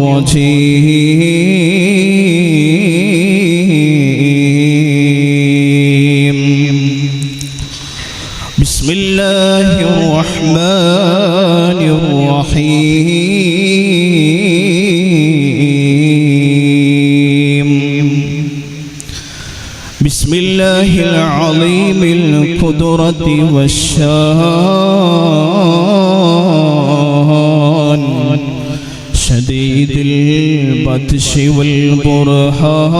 الرجيم بسم الله الرحمن الرحيم. بسم الله العظيم القدرة والشان. البطش والبرهان.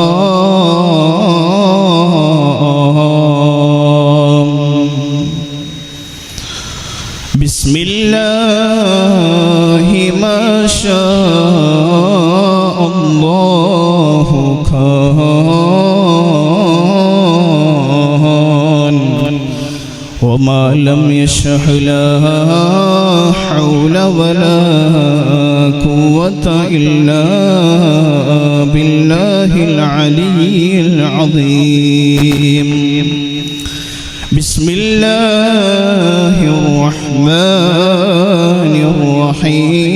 بسم الله ما شاء وما لم يشح لا حول ولا قوة إلا بالله العلي العظيم. بسم الله الرحمن الرحيم.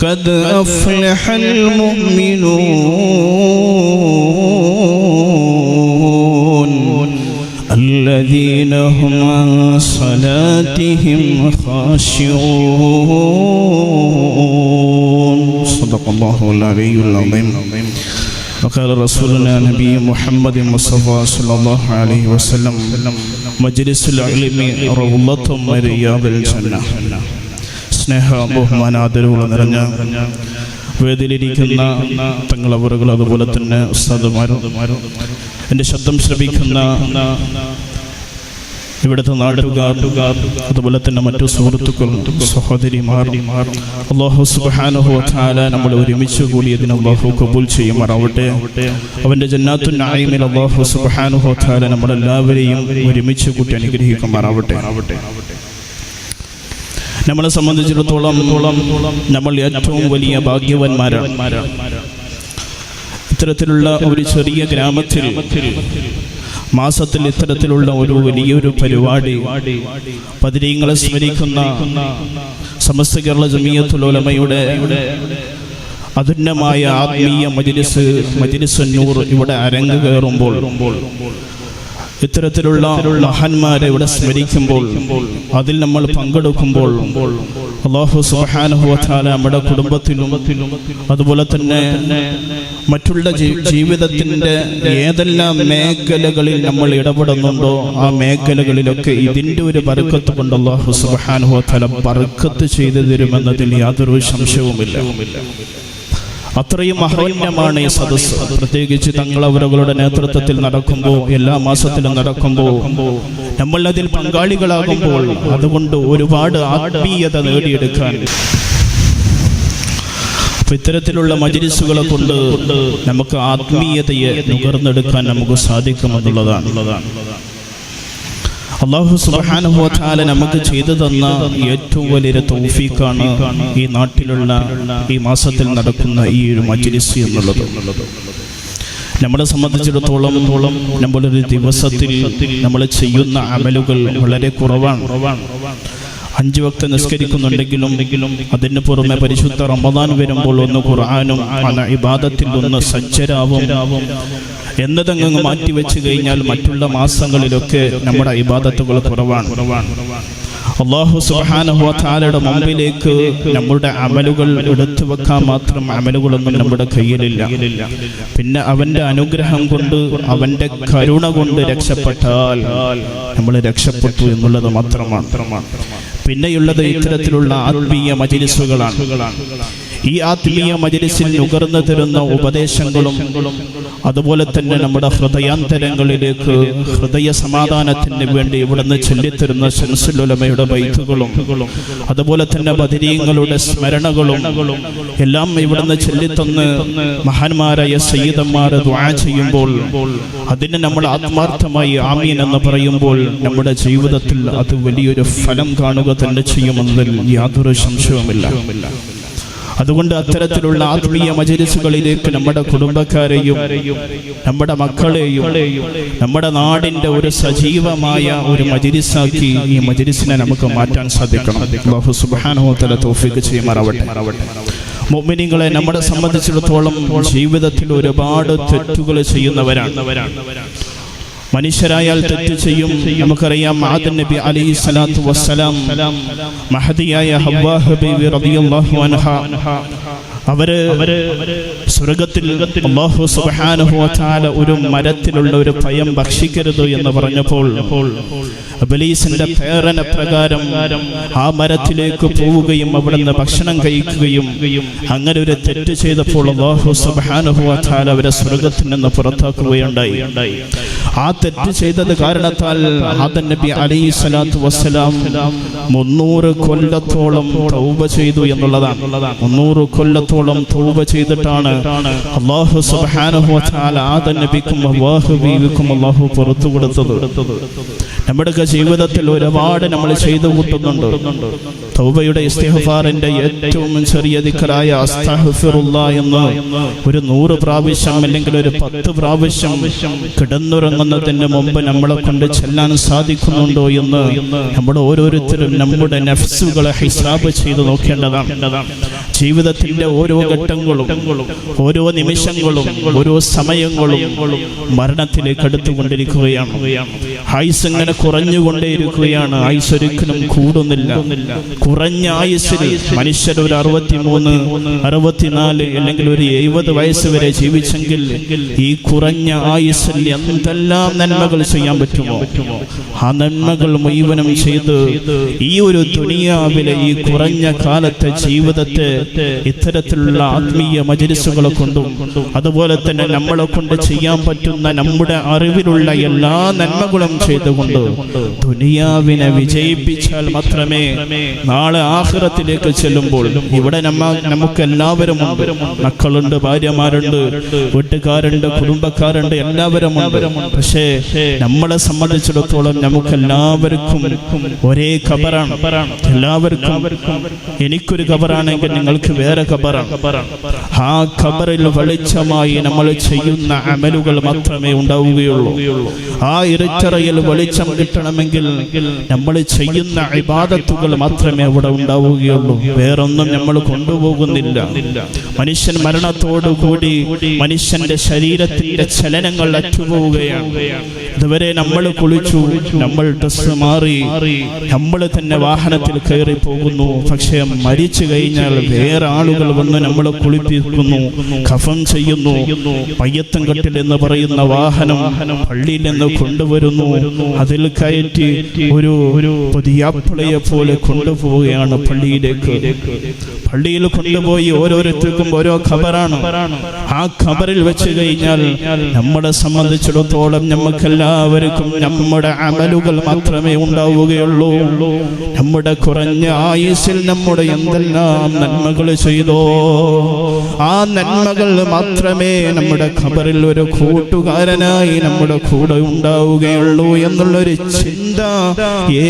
قد أفلح المؤمنون الذين هم عن صلاتهم خاشعون صدق الله العلي العظيم وقال رسولنا نبي محمد مصطفى صلى الله عليه وسلم مجلس العلم روضة من رياض الجنة സ്നേഹ ബഹുമാനാദരവുകൾ നിറഞ്ഞ വേദിയിലിരിക്കുന്ന തങ്ങളവറുകൾ അതുപോലെ തന്നെ ഉസ്താദുമാരും എൻ്റെ ശബ്ദം ശ്രവിക്കുന്ന ഇവിടുത്തെ നാട്ടുകാർ അതുപോലെ തന്നെ മറ്റു സുഹൃത്തുക്കൾ സഹോദരിമാർ അള്ളാഹു സുബ്ഹാനഹു വതആല നമ്മൾ ഒരുമിച്ച് കൂടിയതിന് അള്ളാഹു കബൂൽ ചെയ്യുമാറാവട്ടെ. അവന്റെ ജന്നാത്തു നായിമിൽ അള്ളാഹു സുബ്ഹാനഹു വതആല നമ്മളെല്ലാവരെയും ഒരുമിച്ച് കൂട്ടി അനുഗ്രഹിക്കുമാറാവട്ടെ. നമ്മളെ സംബന്ധിച്ചിടത്തോളം നമ്മൾ ഏറ്റവും വലിയ ഭാഗ്യവാന്മാരാണ്. ഇത്തരത്തിലുള്ള ഒരു ചെറിയ ഗ്രാമത്തിൽ മാസത്തിൽ ഇത്തരത്തിലുള്ള ഒരു വലിയൊരു പരിപാടി. പതിരീങ്ങളെ സ്മരിക്കുന്ന സമസ്ത കേരള ജമീയത്തുലോലമയുടെ അതുന്നമായ ആത്മീയ മജിലിസ് മജിലിസന്നൂർ ഇവിടെ അരങ്ങ് കയറുമ്പോൾ ഇത്തരത്തിലുള്ള മഹാന്മാരെ ഇവിടെ സ്മരിക്കുമ്പോൾ അതിൽ നമ്മൾ പങ്കെടുക്കുമ്പോൾ അള്ളാഹു സുബാനുഭവത്താല നമ്മുടെ കുടുംബത്തിലും അതുപോലെ തന്നെ മറ്റുള്ള ജീവിതത്തിന്റെ ഏതെല്ലാം മേഖലകളിൽ നമ്മൾ ഇടപെടുന്നുണ്ടോ ആ മേഖലകളിലൊക്കെ ഇതിന്റെ ഒരു ബർക്കത്ത് കൊണ്ട് അള്ളാഹു സുബാനുഭവത്താല ബർക്കത്ത് ചെയ്തു തരുമെന്നതിൽ യാതൊരു സംശയവുമില്ല. അത്രയും മഹോന്നമാണ് ഈ സദസ് പ്രത്യേകിച്ച് തങ്ങളവരവരുടെ നേതൃത്വത്തിൽ നടക്കുമ്പോൾ എല്ലാ മാസത്തിലും നടക്കുമ്പോൾ നമ്മൾ അതിൽ പങ്കാളികളാകുമ്പോൾ അതുകൊണ്ട് ഒരുപാട് ആത്മീയത നേടിയെടുക്കാൻ അപ്പൊ ഇത്തരത്തിലുള്ള മജിലിസുകളെ കൊണ്ട് നമുക്ക് ആത്മീയതയെ നുകർന്നെടുക്കാൻ നമുക്ക് സാധിക്കുമെന്നുള്ളതാണ്. അള്ളാഹു തആല നമുക്ക് ചെയ്തു തന്ന ഏറ്റവും വലിയൊരു തൗഫീഖാണ് ഈ നാട്ടിലുള്ള ഈ മാസത്തിൽ നടക്കുന്ന ഈ ഒരു മജ്ലിസ് എന്നുള്ളത്. നമ്മളെ സംബന്ധിച്ചിടത്തോളം നമ്മളൊരു ദിവസത്തിൽ നമ്മൾ ചെയ്യുന്ന അമലുകൾ വളരെ കുറവാണ്. അഞ്ചു വക്ത നിസ്കരിക്കുന്നുണ്ടെങ്കിലും അതിന് പുറമെ പരിശുദ്ധ റമദാൻ വരുമ്പോൾ ഒന്ന് ഖുർആാനും ഇബാദത്തിൽ ഒന്ന് സജ്ജരാവും. എന്നതങ്ങ് മാറ്റിവെച്ച് കഴിഞ്ഞാൽ മറ്റുള്ള മാസങ്ങളിലൊക്കെ നമ്മുടെ ഇബാദത്തുകൾ കുറവാണ്. അള്ളാഹു സുബ്ഹാനഹു താലയുടെ മുമ്പിലേക്ക് നമ്മുടെ അമലുകൾ എടുത്തു വെക്കാൻ മാത്രം അമലുകളൊന്നും നമ്മുടെ കയ്യിലില്ല. പിന്നെ അവന്റെ അനുഗ്രഹം കൊണ്ട് അവന്റെ കരുണ കൊണ്ട് രക്ഷപ്പെട്ടാൽ നമ്മൾ രക്ഷപ്പെട്ടു എന്നുള്ളത് മാത്രമാണ്. പിന്നെയുള്ളത് ഇത്തരത്തിലുള്ള ആത്മീയ മജിലിസുകളാണ്. ഈ ആത്മീയ മജലിസിൽ നുകർന്നു തരുന്ന ഉപദേശങ്ങളും അതുപോലെ തന്നെ നമ്മുടെ ഹൃദയാന്തരങ്ങളിലേക്ക് ഹൃദയ സമാധാനത്തിന് വേണ്ടി ഇവിടുന്ന് ചൊല്ലിത്തരുന്ന ശംസുലമയുടെ ബൈത്തുകളും അതുപോലെ തന്നെ ബദരീങ്ങളുടെ സ്മരണകളും എല്ലാം ഇവിടുന്ന് ചൊല്ലിത്തന്ന് മഹാന്മാരായ സയ്യിദന്മാർ ദ്വാ ചെയ്യുമ്പോൾ അതിനെ നമ്മൾ ആത്മാർത്ഥമായി ആമീൻ എന്ന് പറയുമ്പോൾ നമ്മുടെ ജീവിതത്തിൽ അത് വലിയൊരു ഫലം കാണുക തന്നെ ചെയ്യുമെന്നതിൽ യാതൊരു സംശയവുമില്ല. അതുകൊണ്ട് അത്തരത്തിലുള്ള ആത്മീയ മജലിസുകളിലേക്ക് നമ്മുടെ കുടുംബക്കാരെയും നമ്മുടെ മക്കളെയും നമ്മുടെ നാടിന്റെ ഒരു സജീവമായ ഒരു മജലിസാക്കി ഈ മജലിസിനെ നമുക്ക് മാറ്റാൻ സാധിക്കണം. ചെയ്യുമാറാവട്ടെ. മുഅ്മിനീങ്ങളെ നമ്മളെ സംബന്ധിച്ചിടത്തോളം ജീവിതത്തിൽ ഒരുപാട് തെറ്റുകൾ ചെയ്യുന്നവരാണ്. മനുഷ്യരായാൽ തെറ്റ് ചെയ്യും. നമുക്കറിയാം ആദൻ നബി അലൈഹി സ്വലാത്തു വസ്സലാം മഹദിയായ ഹവ്വാഹ് ബീവി റളിയല്ലാഹു അൻഹ അവർ സ്വർഗത്തിൽ അല്ലാഹു സുബ്ഹാനഹു വതആല തആല ഒരു മരത്തിലുള്ള ഒരു ഭയം ഭക്ഷിക്കരുത് എന്ന് പറഞ്ഞപ്പോൾ ഇബ്ലീസിന്റെ പ്രേരണ പ്രകാരം ആ മരത്തിലേക്ക് പോവുകയും അവിടുന്ന് ഭക്ഷണം കഴിക്കുകയും അങ്ങനെ ഒരു തെറ്റ് ചെയ്തപ്പോൾ അല്ലാഹു സുബ്ഹാനഹു വതആല അവരെ സ്വർഗത്തിൽ നിന്ന് പുറത്താക്കുകയുണ്ടായി. ആ തെറ്റ് ചെയ്തത് കാരണത്താൽ ആദൻ നബി അലൈഹി സ്വലാത്തു വസ്സലാം മുന്നൂറ് കൊല്ലത്തോളം തൗബ ചെയ്തു എന്നുള്ളതാണ്. മുന്നൂറ് കൊല്ലത്തോളം തൗബ ചെയ്തിട്ടാണ് അള്ളാഹു തആല ആദൻ നബിക്കും അല്ലാഹു ബീവിക്കും അല്ലാഹു പുറത്തു കൊടുത്തത്. നമ്മുടെയൊക്കെ ജീവിതത്തിൽ ഒരുപാട് നമ്മൾ ചെയ്തു കൂട്ടുന്നുണ്ട്. തൗബയുടെ ഇസ്തിഹഫാറിന്റെ ഏറ്റവും ചെറിയ ദിക്കറായ അസ്തഹഫിറുള്ള എന്ന് ഒരു നൂറ് പ്രാവശ്യം അല്ലെങ്കിൽ ഒരു പത്ത് പ്രാവശ്യം കിടന്നുറങ്ങുന്നതിന് മുമ്പ് നമ്മളെ കൊണ്ട് ചെല്ലാൻ സാധിക്കുന്നുണ്ടോ എന്ന് നമ്മൾ ഓരോരുത്തരും നമ്മുടെ നഫ്സുകളെ ഹിസാബ് ചെയ്ത് നോക്കേണ്ടതാണ്. ജീവിതത്തിന്റെ ഓരോ ഘട്ടങ്ങളും ഓരോ നിമിഷങ്ങളും ഓരോ സമയങ്ങളും മരണത്തിലേക്ക് അടുത്തുകൊണ്ടിരിക്കുകയാണ്. ആയുസ് ഇങ്ങനെ കുറഞ്ഞുകൊണ്ടേയിരിക്കുകയാണ്. ആയുസ് ഒരിക്കലും കൂടുന്നില്ല. കുറഞ്ഞ ആയുസ്സിൽ മനുഷ്യർ ഒരു അറുപത്തിമൂന്ന് അറുപത്തിനാല് അല്ലെങ്കിൽ ഒരു എഴുപത് വയസ്സ് വരെ ജീവിച്ചെങ്കിൽ ഈ കുറഞ്ഞ ആയുസ്സിൽ എന്തെല്ലാം നന്മകൾ ചെയ്യാൻ പറ്റുമോ? ആ നന്മകൾ മുഴുവനും ചെയ്ത് ഈ ഒരു ദുനിയാവിലെ ഈ കുറഞ്ഞ കാലത്തെ ജീവിതത്തെ ഇത്തരത്തിലുള്ള ആത്മീയ മജലിസുകളെ കൊണ്ടും അതുപോലെ തന്നെ നമ്മളെ കൊണ്ട് ചെയ്യാൻ പറ്റുന്ന നമ്മുടെ അറിവിലുള്ള എല്ലാ നന്മകളും ചെയ്തുകൊണ്ട് ദുനിയാവിനെ വിജയിപ്പിച്ചാൽ മാത്രമേ നാളെ ആഹ്റത്തിലേക്ക് ചെല്ലുമ്പോൾ ഇവിടെ നമ്മ നമുക്ക് എല്ലാവരും ഉണ്ട്. മക്കളുണ്ട് ഭാര്യമാരുണ്ട് വീട്ടുകാരുണ്ട് കുടുംബക്കാരുണ്ട് എല്ലാവരും പക്ഷേ നമ്മളെ സംബന്ധിച്ചിടത്തോളം നമുക്ക് എല്ലാവർക്കും ഒരേ ഖബറാണ് എല്ലാവർക്കും എനിക്കൊരു ഖബറാണെങ്കിൽ നിങ്ങൾക്ക് വേറെ ഖബറാണ് ആ ഖബറിൽ വെളിച്ചമായി നമ്മൾ ചെയ്യുന്ന അമലുകൾ മാത്രമേ ഉണ്ടാവുകയുള്ളൂ. ആ ഇരുച്ചറയിൽ വെളിച്ചം കിട്ടണമെങ്കിൽ നമ്മൾ ചെയ്യുന്ന ഇബാദത്തുകൾ മാത്രമേ അവിടെ ഉണ്ടാവുകയുള്ളൂ. വേറൊന്നും നമ്മൾ കൊണ്ടുപോകുന്നില്ല. മനുഷ്യൻ മരണത്തോടു കൂടി മനുഷ്യന്റെ ശരീരത്തിന്റെ ചലനങ്ങൾ അറ്റുപോവുകയാണ്. ഇതുവരെ നമ്മൾ കുളിച്ചു നമ്മൾ ഡ്രസ് മാറി നമ്മൾ തന്നെ വാഹനത്തിൽ കയറി പോകുന്നു. പക്ഷേ മരിച്ചു കഴിഞ്ഞാൽ വേറെ ആളുകൾ വന്ന് നമ്മളെ കുളിപ്പിക്കുന്നു കഫം ചെയ്യുന്നു. പയ്യത്തം കെട്ടിൽ എന്ന് പറയുന്ന വാഹനം പള്ളിയിൽ നിന്ന് കൊണ്ടുവരുന്നു. അതിൽ കയറ്റി ഒരു ഒരു പുതിയാപ്പിളയെ പോലെ കൊണ്ടുപോവുകയാണ് പള്ളിയിലേക്ക്. പള്ളിയിൽ കൊണ്ടുപോയി ഓരോരുത്തർക്കും ഓരോ ഖബറാണ്. ആ ഖബറിൽ വെച്ച് കഴിഞ്ഞാൽ നമ്മളെ സംബന്ധിച്ചിടത്തോളം നമുക്കെല്ലാവർക്കും നമ്മുടെ അമലുകൾ മാത്രമേ ഉണ്ടാവുകയുള്ളൂ. നമ്മുടെ കുറഞ്ഞ ആയുസിൽ നമ്മുടെ എന്തെല്ലാം നന്മകൾ ചെയ്തോ ആ നന്മകൾ മാത്രമേ നമ്മുടെ ഖബറിൽ ഒരു കൂട്ടുകാരനായി നമ്മുടെ കൂടെ ഉണ്ടാവുകയുള്ളൂ. എന്നുള്ളൊരു ചിന്ത.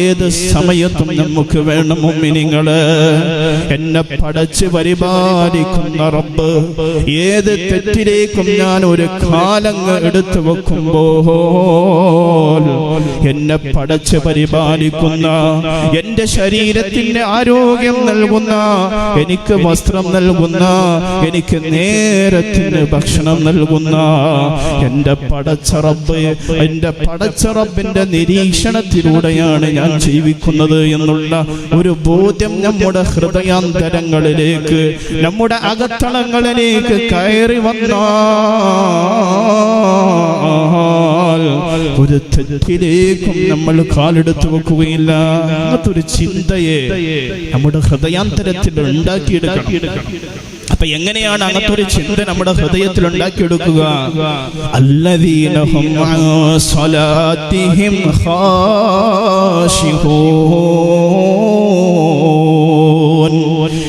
ഏത് സമയത്തും നമുക്ക് വേണം മുമ്മിനിങ്ങൾ. എന്നെ പടച്ച് പരിപാലിക്കുന്ന റബ്ബ്. ഏത് തെറ്റിലേക്കും ഞാൻ ഒരു കാലങ്ങ് എടുത്തു വെക്കുമ്പോ എന്നെ പടച്ച് പരിപാലിക്കുന്ന എന്റെ ശരീരത്തിന് ആരോഗ്യം നൽകുന്ന എനിക്ക് വസ്ത്രം നൽകുന്ന എനിക്ക് നേരത്തിന് ഭക്ഷണം നൽകുന്ന എന്റെ പടച്ചറബ് എന്റെ പടച്ചറബിന്റെ നിരീക്ഷണത്തിലൂടെയാണ് ഞാൻ ജീവിക്കുന്നത് എന്നുള്ള ഒരു ബോധ്യം നമ്മുടെ ഹൃദയാന്തരങ്ങളിലേക്ക് നമ്മുടെ അകത്തളങ്ങളിലേക്ക് കയറി വന്ന ഒരു തെറ്റിലേക്കും നമ്മൾ കാലെടുത്തു വെക്കുകയില്ല. അങ്ങനത്തെ ഒരു ചിന്തയെ നമ്മുടെ ഹൃദയാന്തരത്തിൽ ഉണ്ടാക്കിയെടുക്കണം. അപ്പൊ എങ്ങനെയാണ് അങ്ങനത്തെ ഒരു ചിന്ത നമ്മുടെ ഹൃദയത്തിൽ ഉണ്ടാക്കിയെടുക്കുക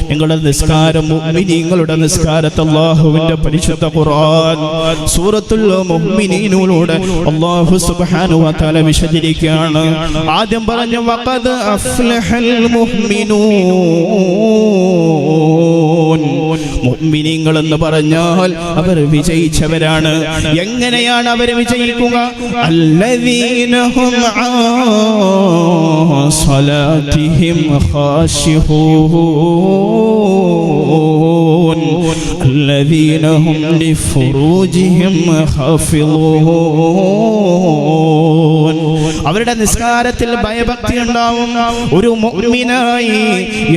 നിങ്ങളുടെ നിസ്കാരം മുഅ്മിനീങ്ങളുടെ നിസ്കാരത്തെ അള്ളാഹുവിന്റെ പരിശുദ്ധ ഖുർആൻ സൂറത്തുൽ മുഅ്മിനീനൂടെ അല്ലാഹു സുബ്ഹാനഹു വ തആല വിശദീകരിക്കുകയാണ്. ആദ്യം പറഞ്ഞു വഖദ് അഫ്ലഹൽ മുഅ്മിനൂൻ. മുഅ്മിനീങ്ങൾ എന്ന് പറഞ്ഞാൽ അവർ വിജയിച്ചവരാണ് എങ്ങനെയാണ് അവർ വിജയിക്കുക അല്ലദീനഹും ആ സ്വലാത്തിഹിം خاشعون الذين هم لفروجهم حافظون അവരുടെ നിസ്കാരത്തിൽ ഭയഭക്തി ഉണ്ടാവും ഒരു മുഅ്മിനായി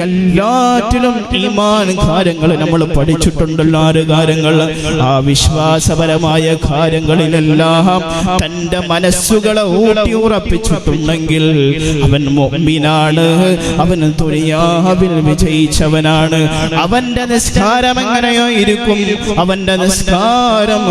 എല്ലാറ്റിലും ഈമാൻ കാര്യങ്ങൾ നമ്മൾ പഠിച്ചിട്ടുണ്ടല്ലോ ആറ് കാര്യങ്ങൾ ആ വിശ്വാസപരമായ കാര്യങ്ങളിലെല്ലാം തന്റെ മനസ്സുകളെ ഊട്ടി ഉറപ്പിച്ചിട്ടുണ്ടെങ്കിൽ അവൻ മുഅ്മിനാണ് അവൻ ദുനിയാവിൽ വിജയിച്ചവനാണ്. അവന്റെ നിസ്കാരം എങ്ങനെയോ ഇരിക്കും. അവന്റെ നിസ്കാരം.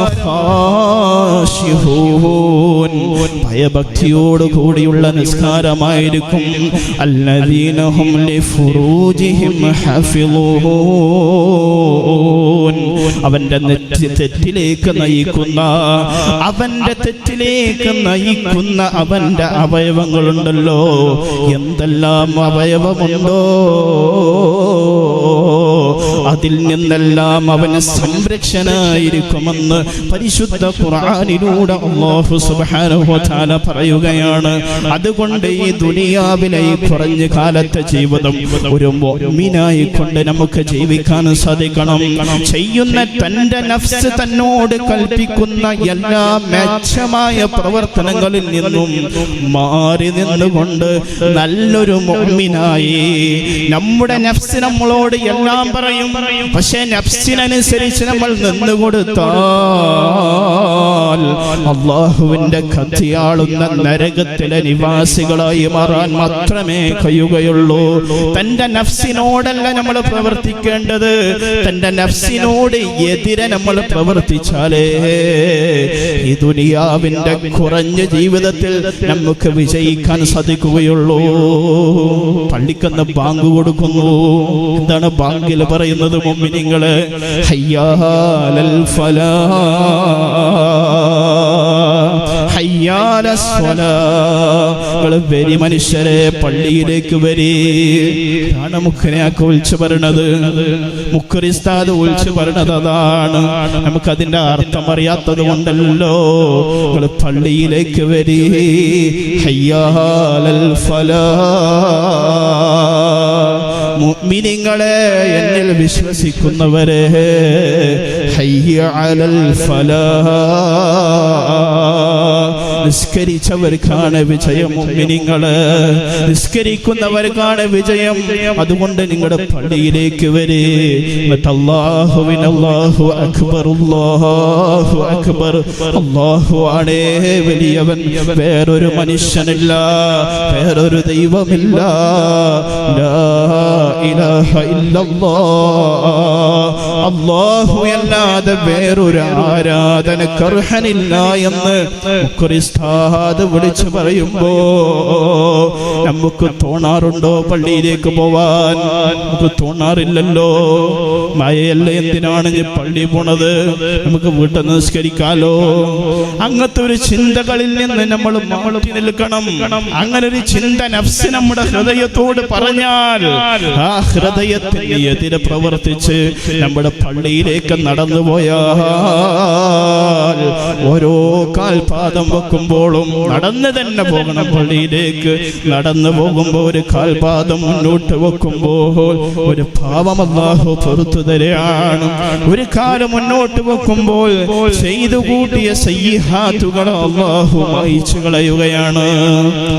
ഭയഭക്തിയോട് കൂടിയുള്ള നിസ്കാരമായിരിക്കും. അല്ലദീനഹും ലിഫുറൂജിഹിം ഹഫിളൂൻ അവന്റെ നെറ്റ് തെറ്റിലേക്ക് നയിക്കുന്ന അവന്റെ തെറ്റിലേക്ക് നയിക്കുന്ന അവന്റെ അവയവങ്ങളുണ്ടല്ലോ. എന്തെല്ലാം അവയവമുണ്ടോ? അതിൽ നിന്നെല്ലാം അവന് സംരക്ഷനായിരിക്കുമെന്ന് പരിശുദ്ധ ഖുർആനിലൂടെ അള്ളാഹു തആല പറയുകയാണ്. അതുകൊണ്ട് ഈ ദുനിയാവിലെ ഈ കുറഞ്ഞ കാലത്തെ ജീവിതം ഒരു മീനായി കൊണ്ട് നമുക്ക് ജീവിക്കാൻ സാധിക്കണം. ചെയ്യുന്ന തന്റെ നഫ്സ് തന്നോട് കൽപ്പിക്കുന്ന എല്ലാ മെച്ചമായ പ്രവർത്തനങ്ങളിൽ നിന്നും മാറി നിന്നുകൊണ്ട് നല്ലൊരു മൊമ്മിനായി നമ്മുടെ നഫ്സ് നമ്മളോട് എല്ലാം പറയും. പക്ഷേ നഫ്സിനനുസരിച്ച് നമ്മൾ നിന്നുകൊടുത്താൽ അള്ളാഹുവിന്റെ കത്തിയാളുന്ന നരകത്തിലെ നിവാസികളായി മാറാൻ മാത്രമേ കഴിയുകയുള്ളൂ. തന്റെ നഫ്സിനോടല്ല നമ്മൾ പ്രവർത്തിക്കേണ്ടത്. തന്റെ നഫ്സിനോട് എതിരെ നമ്മൾ പ്രവർത്തിച്ചാലേ ഈ ദുനിയാവിന്റെ കുറഞ്ഞ ജീവിതത്തിൽ നമുക്ക് വിജയിക്കാൻ സാധിക്കുകയുള്ളൂ. പള്ളിക്കന്ന് ബാങ്ക് കൊടുക്കുന്നു. എന്താണ് ബാങ്കിൽ മുമ്പിനിങ്ങൾ ഹയ്യാലൽ ഫലാ വരി മനുഷ്യരെ പള്ളിയിലേക്ക് വരി. ആണ് മുഖനെയൊക്കെ വിളിച്ചു പറയണത്. മുഖറിസ്താദ് വിളിച്ചു പറയണത് അതാണ്. നമുക്ക് അതിന്റെ അർത്ഥം അറിയാത്തത് കൊണ്ടല്ലോ. നിങ്ങൾ പള്ളിയിലേക്ക് വരി. ഹയ്യാലൽ ഫലാ. മുഅ്മിനീങ്ങളെ എന്നിൽ വിശ്വസിക്കുന്നവരെ ഹയ്യ അലൽ ഫലാഹ് നിസ്കരിച്ചവർക്കാണ് വിജയം നിങ്ങൾ നിസ്കരിക്കുന്നവർക്കാണ് വിജയം. അതുകൊണ്ട് നിങ്ങളുടെ പള്ളിയിലേക്ക് വരെ. അക്ബർ അക്ബർ. വലിയവൻ. വേറൊരു മനുഷ്യനില്ല. വേറൊരു ദൈവമില്ല. അല്ലാതെ വേറൊരു ആരാധന കർഹനില്ല എന്ന് മുഖറിസ്താദ് വിളിച്ചു പറയുമ്പോ നമുക്ക് തോണാറുണ്ടോ പള്ളിയിലേക്ക് പോവാൻ? നമുക്ക് തോണാറില്ലല്ലോ. മഴയല്ല എന്തിനാണ് ഈ പള്ളി പോണത്? നമുക്ക് വീട്ടിൽ നിസ്കരിക്കാലോ. അങ്ങനത്തെ ഒരു ചിന്തകളിൽ നിന്ന് നമ്മൾ നിൽക്കണം. അങ്ങനെ ഒരു ചിന്ത നഫ്സ് നമ്മുടെ ഹൃദയത്തോട് പറഞ്ഞാൽ ആ ഹൃദയത്തിന് എതിരെ പ്രവർത്തിച്ച് നമ്മുടെ പള്ളിയിലേക്ക് നടന്നു പോയാൽ ഓരോ കാൽപാദം വെക്കുമ്പോഴും നടന്ന് തന്നെ പോകണം പള്ളിയിലേക്ക്. നടന്നു പോകുമ്പോൾ ഒരു കാൽപാദം മുന്നോട്ട് വെക്കുമ്പോൾ ഒരു പാവം അല്ലാഹു പൊറത്തു തരാണ്. ഒരു കാലം മുന്നോട്ട് വെക്കുമ്പോൾ ചെയ്തു കൂട്ടിയ സയ്യിഹാത്തുകൾ അള്ളാഹു വായിച്ചു കളയുകയാണ്.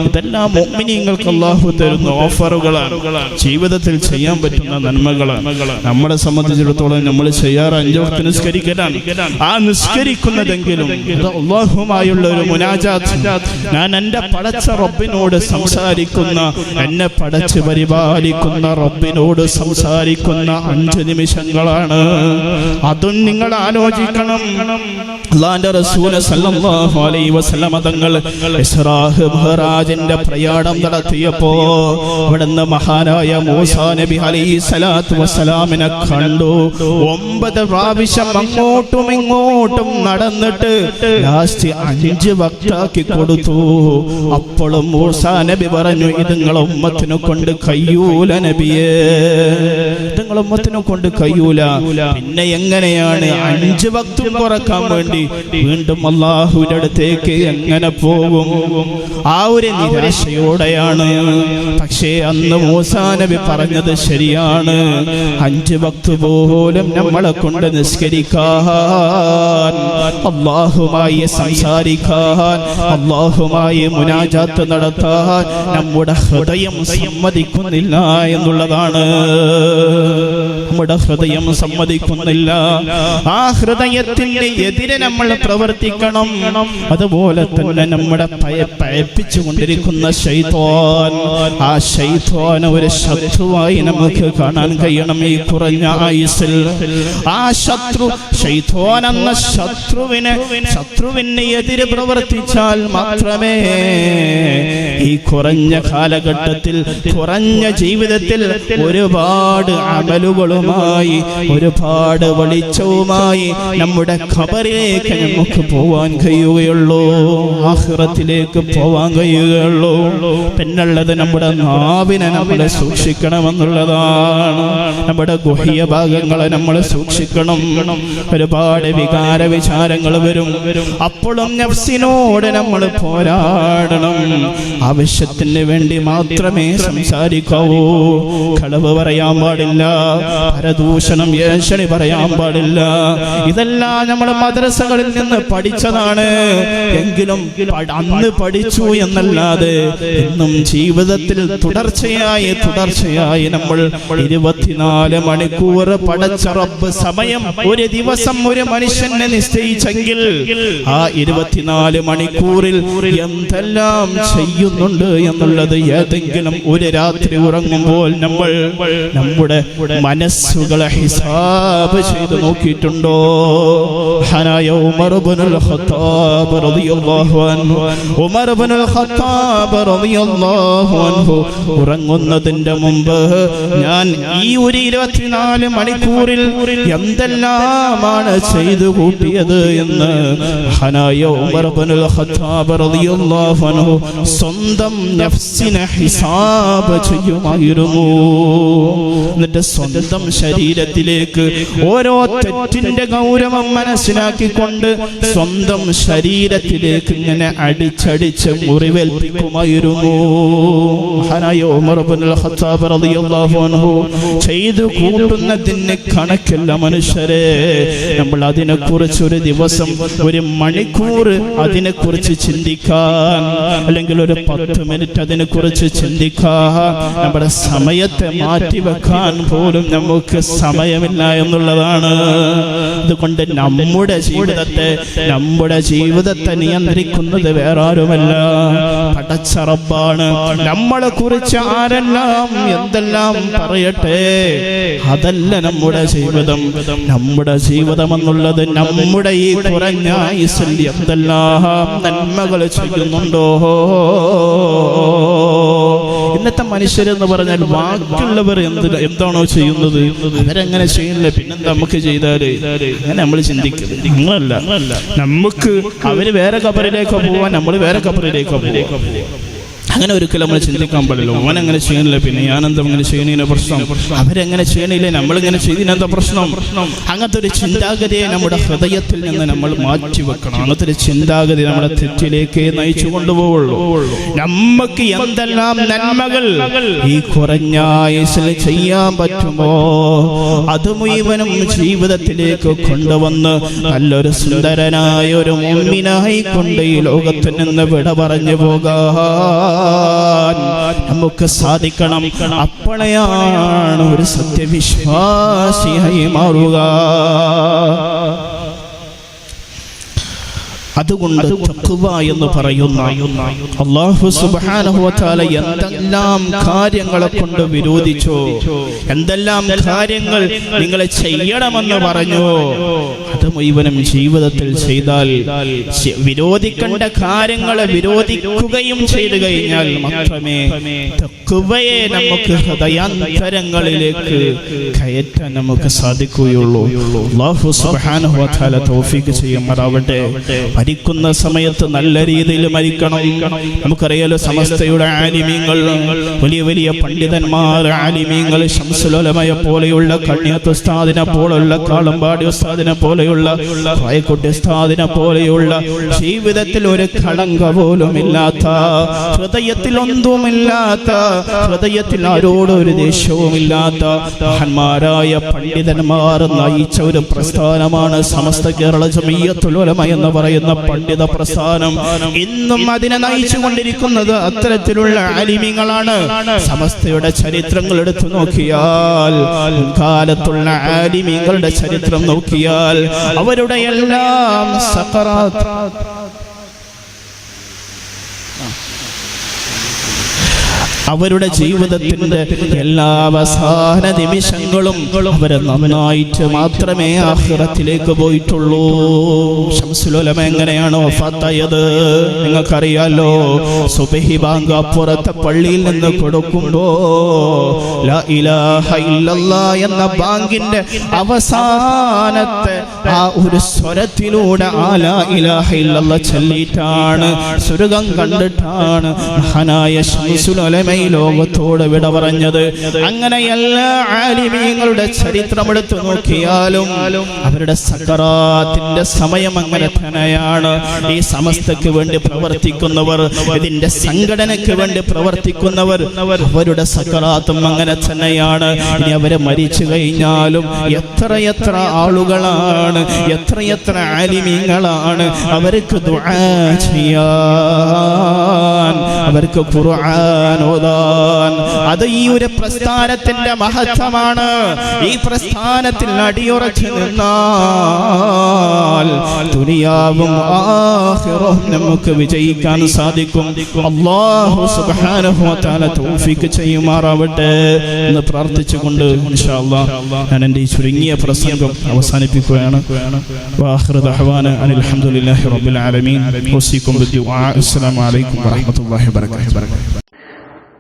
ഇതെല്ലാം മുഅ്മിനീങ്ങൾക്ക് അള്ളാഹു തരുന്ന ഓഫറുകളാണ്. ജീവിതത്തിൽ ചെയ്യാൻ പറ്റുന്ന നന്മകളാണ്. നമ്മളെ സംബന്ധിച്ചിടത്തോളം നമ്മൾ ചെയ്യാറ് അഞ്ചു വക്ത് നിസ്കരിക്കലാണ്. ആ നിസ്കരിക്കുന്നതെങ്കിലും അള്ളാഹുമായുള്ള ഒരു മുനാജാത്ത് ഞാൻ എന്റെ പടച്ച റബ്ബിനോട് സംസാരിക്കുന്ന എന്നെ പടച്ച് പരിപാലിക്കുന്ന റബ്ബിനോട് സംസാരിക്കുന്ന അഞ്ച് നിമിഷങ്ങളാണ്. അതും നിങ്ങൾ ആലോചിക്കണം. അള്ളാന്റെ റസൂൽ അലൈഹി വസല്ലമ തങ്ങൾ ഇസ്റാഹ് മെഹ്റാജിന്റെ പ്രയാണം നടത്തിയപ്പോ അവിടുന്ന് മഹാനായ മൂസാ നബി അലൈഹി സ്വലാത്തു വസ്സലാമിനെ കണ്ടു. ഒമ്പത് പ്രാവശ്യം അങ്ങോട്ടും ഇങ്ങോട്ടും നടന്നിട്ട് ലാസ്റ്റ് അഞ്ച് വക്താക്കി കൊടുത്തു. അപ്പോഴും മൂസാ നബി പറഞ്ഞു ഇത് നിങ്ങളെ ഉമ്മത്തിനെ കൊണ്ട് കയ്യൂല നബിയെ. നിങ്ങളെ ഉമ്മത്തിനെ കൊണ്ട് കയ്യൂല പിന്നെ എങ്ങനെയാണ്? അഞ്ച് വക്തും കുറയ്ക്കാൻ വേണ്ടി വീണ്ടും അള്ളാഹുവിന്റെ അടുത്തേക്ക് എങ്ങനെ പോകും? ആ ഒരു നിരാശയോടെയാണ്. പക്ഷേ അന്ന് മൂസാ നബി പറഞ്ഞത് ശരിയാണ്. അഞ്ച് ഭക്ത പോലും നമ്മളെ കൊണ്ട് നിസ്കരിക്കാൻ അള്ളാഹുമായി സംസാരിക്കാൻ അള്ളാഹുമായി മുനാജാത്ത് നടത്താൻ നമ്മുടെ ഹൃദയം സമ്മതിക്കുന്നില്ല എന്നുള്ളതാണ്. നമ്മുടെ ഹൃദയം സമ്മതിക്കുന്നില്ല. ആ ഹൃദയത്തിന്റെ എതിരെ നമ്മൾ പ്രവർത്തിക്കണം. അതുപോലെ തന്നെ നമ്മുടെ പയ പയപ്പിച്ചു കൊണ്ടിരിക്കുന്ന ആ ഒരു ശത്രുവായി നമുക്ക് കാണാൻ കഴിയണം ഈ കുറഞ്ഞ ആയുസിൽ ആ ശത്രു ശൈത്തോൻ എന്ന ശത്രുവിനെ ശത്രുവിന് എതിരെ പ്രവർത്തിച്ചാൽ മാത്രമേ ഈ കുറഞ്ഞ കാലഘട്ടത്തിൽ കുറഞ്ഞ ജീവിതത്തിൽ ഒരുപാട് അമലുകളുമായി ഒരുപാട് വെളിച്ചവുമായി നമ്മുടെ ഖബറിലേക്ക് നമുക്ക് പോവാൻ കഴിയുകയുള്ളൂ. ആഹ്റത്തിലേക്ക് പോവാൻ കഴിയുകയുള്ളൂ. പിന്നുള്ളത് നമ്മുടെ നാവിനെ നമ്മൾ സൂക്ഷിക്കണമെന്നുള്ളതാണ്. നമ്മുടെ ഗുഹ്യ ഭാഗങ്ങളെ നമ്മൾ സൂക്ഷിക്കണം. ഒരുപാട് വികാര വിചാരങ്ങൾ വരും. അപ്പോഴും നഫ്സിനോട് നമ്മൾ പോരാടണം. ആവശ്യത്തിന് വേണ്ടി മാത്രമേ സംസാരിക്കാവൂ. കളവ് പറയാൻ പാടില്ല. പരദൂഷണം ഏഷണി പറയാൻ പാടില്ല. ഇതെല്ലാം നമ്മൾ മദ്രസകളിൽ നിന്ന് പഠിച്ചതാണ്. എങ്കിലും അന്ന് പഠിച്ചു എന്നല്ലാതെ ഇന്നും ജീവിതത്തിൽ തുടർച്ചയായി തുടർച്ചയായി നമ്മൾ ഇരുപത്തിനാല് മണിക്കൂർ പടച്ച റബ്ബ് സമയം ഒരു ദിവസം ഒരു മനുഷ്യനെ നിശ്ചയിച്ചെങ്കിൽ ആ ഇരുപത്തിനാല് മണിക്കൂറിൽ എന്തെല്ലാം ചെയ്യുന്നുണ്ട് എന്നുള്ളത് ഏതെങ്കിലും ഒരു രാത്രി ഉറങ്ങുമ്പോൾ നമ്മൾ നമ്മുടെ മനസ്സുകളെ ഹിസാബ് ചെയ്ത് നോക്കിയിട്ടുണ്ടോ? ഹനായ ഉമർ ഇബ്നുൽ ഖത്താബ് റളിയല്ലാഹു അൻഹു. ഉമർ ഇബ്നുൽ ഖത്താബ് റളിയല്ലാഹു അൻഹു ഉറങ്ങുന്നതിന്റെ മുമ്പ് ഞാൻ ഈ ഒരു ഇരുപത്തിനാല് മണിക്കൂറിൽ എന്തെല്ലാമാണ് ചെയ്തു കൂട്ടിയത് എന്ന് ഹനായ ഉമർ ഇബ്നുൽ ഖത്താബ് റളിയല്ലാഹു അൻഹു സ്വന്തം നഫ്സിനെ ഹിസാബ് ചെയ്യുമായിരുന്നു. എന്നിട്ട് സ്വന്തം ശരീരത്തിലേക്ക് ഓരോ തെറ്റിന്റെ ഗൗരവം മനസ്സിലാക്കിക്കൊണ്ട് സ്വന്തം ശരീരത്തിലേക്ക് ഇങ്ങനെ അടിച്ചടിച്ച് മുറിവേൽപ്പിക്കുമായിരുന്നു. ചെയ്തു കൂട്ടുന്നതിന് കണക്കില്ല മനുഷ്യരെ. നമ്മൾ അതിനെക്കുറിച്ച് ഒരു ദിവസം ഒരു മണിക്കൂർ അതിനെക്കുറിച്ച് ചിന്തിക്കാൻ അല്ലെങ്കിൽ ഒരു പത്ത് മിനിറ്റ് അതിനെക്കുറിച്ച് ചിന്തിക്കാൻ നമ്മുടെ സമയത്തെ മാറ്റിവെക്കാൻ പോലും നമുക്ക് സമയമില്ല എന്നുള്ളതാണ്. അതുകൊണ്ട് നമ്മുടെ ജീവിതത്തെ നമ്മുടെ ജീവിതത്തെ നിയന്ത്രിക്കുന്നത് വേറെ ആരുമല്ല പടച്ചറപ്പാണ് നമ്മളെ കുറിച്ച് ആരെല്ലാം എന്തെല്ലാം പറയട്ടെ? അതല്ല നമ്മുടെ ജീവിതം. നമ്മുടെ ജീവിതം എന്നുള്ളത് നമ്മുടെ ഈ കുറഞ്ഞ എന്തെല്ലാം നന്മകൾ ചെയ്യുന്നുണ്ടോ? ഇന്നത്തെ മനുഷ്യരെന്ന് പറഞ്ഞാൽ ബാക്കിയുള്ളവർ എന്ത് എന്താണോ ചെയ്യുന്നത് അവരെങ്ങനെ ചെയ്യില്ല. പിന്നെന്താ നമുക്ക് ചെയ്താൽ? അങ്ങനെ നമ്മൾ ചിന്തിക്കും. നിങ്ങളല്ല. നമുക്ക് അവർ വേറെ കബറിലേക്കോ പോവാൻ നമ്മൾ വേറെ കബറിലേക്കോ പോവാം. അങ്ങനെ ഒരിക്കലും നമ്മൾ ചിന്തിക്കാൻ പാടില്ല. ഓൻ അങ്ങനെ ചെയ്യണില്ല പിന്നെ ഞാനെന്താ അങ്ങനെ ചെയ്യണതിന് പ്രശ്നം. അവരെങ്ങനെ ചെയ്യണില്ലേ? നമ്മളിങ്ങനെ ചെയ്തതിനെന്താ പ്രശ്നം. അങ്ങനത്തെ ഒരു ചിന്താഗതിയെ നമ്മുടെ ഹൃദയത്തിൽ നിന്ന് നമ്മൾ മാറ്റി വെക്കണം അങ്ങനത്തെ ഒരു ചിന്താഗതി നമ്മുടെ തെറ്റിലേക്ക് നയിച്ചു കൊണ്ടുപോവുള്ളൂ. നമുക്ക് എന്തെല്ലാം നന്മകൾ ഈ കുറഞ്ഞ ആയുസിൽ ചെയ്യാൻ പറ്റുമോ? അത് മുഴുവനും ജീവിതത്തിലേക്ക് കൊണ്ടുവന്ന് നല്ലൊരു സുന്ദരനായ ഒരു മുമ്മിനായി കൊണ്ട് ഈ ലോകത്തിൽ നിന്ന് വിട പറഞ്ഞു പോകാൻ നമുക്ക് സാധിക്കണം. അപ്പോഴാണ് ഒരു സത്യവിശ്വാസിയായി മാറുക. അതുകൊണ്ട് തഖ്വ എന്ന് പറയുന്ന വ തആല എന്തെല്ലാം കാര്യങ്ങളെ കൊണ്ട് വിരോധിച്ചോ എന്തെല്ലാം കാര്യങ്ങൾ നിങ്ങൾ ചെയ്യണമെന്ന് പറഞ്ഞു അത് മുഴുവനും ജീവിതത്തിൽ ചെയ്താൽ വിരോധിക്കേണ്ട കാര്യങ്ങളെ വിരോധിക്കുകയും ചെയ്തു കഴിഞ്ഞാൽ മാത്രമേ തഖ്വയെ നമുക്ക് ഹൃദയാന്തരങ്ങളിലേക്ക് കയറ്റാൻ നമുക്ക് സാധിക്കുകയുള്ളൂ. വ തആല തൗഫീഖ് ചെയ്യുമാറാവട്ടെ. മരിക്കുന്ന സമയത്ത് നല്ല രീതിയിൽ മരിക്കണം. നമുക്കറിയാലോ സമസ്തയുടെ ആലിമീങ്ങൾ വലിയ വലിയ പണ്ഡിതന്മാർ ആലിമീങ്ങൾ ശംസുലമയെ പോലെയുള്ള കണ്യാത്ത് ഉസ്താദിനെ പോലുള്ള കാളമ്പാടി ഉസ്താദിനെ പോലെയുള്ള പായക്കുട്ടി ഉസ്താദിനെ പോലെയുള്ള ജീവിതത്തിൽ ഒരു കളങ്ക പോലും ഇല്ലാത്ത ഹൃദയത്തിൽ ഒന്നുമില്ലാത്ത ഹൃദയത്തിൽ ആരോടും ഒരു ദേഷ്യവുമില്ലാത്ത മഹാന്മാരായ പണ്ഡിതന്മാർ നയിച്ച ഒരു പ്രസ്ഥാനമാണ് സമസ്ത കേരള ജമീയത്തുലോലമ എന്ന് പറയുന്ന പണ്ഡിത പ്രസ്ഥാനം ഇന്നും അതിനെ നയിച്ചു കൊണ്ടിരിക്കുന്നത് അത്തരത്തിലുള്ള ആലിമ്യങ്ങളാണ് സമസ്തയുടെ ചരിത്രങ്ങൾ എടുത്തു നോക്കിയാൽ കാലത്തുള്ള ആലിമ്യങ്ങളുടെ ചരിത്രം നോക്കിയാൽ അവരുടെ എല്ലാം സക്കറാത്ത് അവരുടെ ജീവിതത്തിന്റെ എല്ലാ അവസാന നിമിഷങ്ങളും അവരെ നന്നായിട്ട് മാത്രമേ ആഹ്റത്തിലേക്ക് പോയിട്ടുള്ളൂ. ശംസുലോലമ എങ്ങനെയാണ് വഫാത്തായത്? നിങ്ങൾക്കറിയാലോ സുബഹി ബാങ്ക് അപ്പുറത്തെ പള്ളിയിൽ നിന്ന് കൊടുക്കുമ്പോ എന്ന ബാങ്കിന്റെ അവസാനത്തെ ആ ഒരു സ്വരത്തിലൂടെ ആ ലാ ഇലാഹ ഇല്ലല്ലാ ചൊല്ലിയിട്ടാണ് സ്വർഗം കണ്ടിട്ടാണ് മഹാനായ ശംസുലോലമ ഈ ലോകത്തോട് വിട പറഞ്ഞത്. അങ്ങനെ എല്ലാ ആലിമീങ്ങളുടെ ചരിത്രം എടുത്തു നോക്കിയാലും അവരുടെ സക്കറാത്തിന്റെ സമയം അങ്ങനെ തന്നെയാണ്. ഈ സമസ്തക്ക് വേണ്ടി പ്രവർത്തിക്കുന്നവർ ഇതിന്റെ സംഘടനയ്ക്ക് വേണ്ടി പ്രവർത്തിക്കുന്നവർ അവരുടെ സക്കറാത്തും അങ്ങനെ തന്നെയാണ്. ഇനി അവരെ മരിച്ചു കഴിഞ്ഞാലും എത്രയെത്ര എത്ര ആളുകളാണ് എത്രയെത്ര ആലിമീങ്ങളാണ് അവർക്ക് ദുആ ചെയ്യാൻ അവർക്ക് ഖുർആൻ ഓതാൻ അത് ഈ ഒരു പ്രസ്ഥാനത്തിന്റെ മഹത്വമാണ്. ഈ പ്രസ്ഥാനത്തിൽ അടിയുറച്ചു നിന്നാൽ ദുനിയാവും ആഖിറവും നമുക്ക് വിജയിക്കാൻ സാധിക്കും. അല്ലാഹു സുബ്ഹാനഹു വ തആല തൗഫീഖ് ചെയ്യുമാറാവട്ടെ എന്ന് പ്രാർത്ഥിച്ചുകൊണ്ട് ഇൻഷാ അല്ലാഹ് ഞാൻ എന്റെ ഈ ചുരുങ്ങിയ പ്രസംഗം അവസാനിപ്പിക്കുകയാണ്. വാഖിറു ദഅവാന അൽഹംദുലില്ലാഹി ഹംദുലില്ലാഹി റബ്ബിൽ ആലമീൻ. ബിദ്ദുആ അസ്സലാമു അലൈക്കും വറഹ്മത്തുള്ളാഹി വബറകാതുഹു.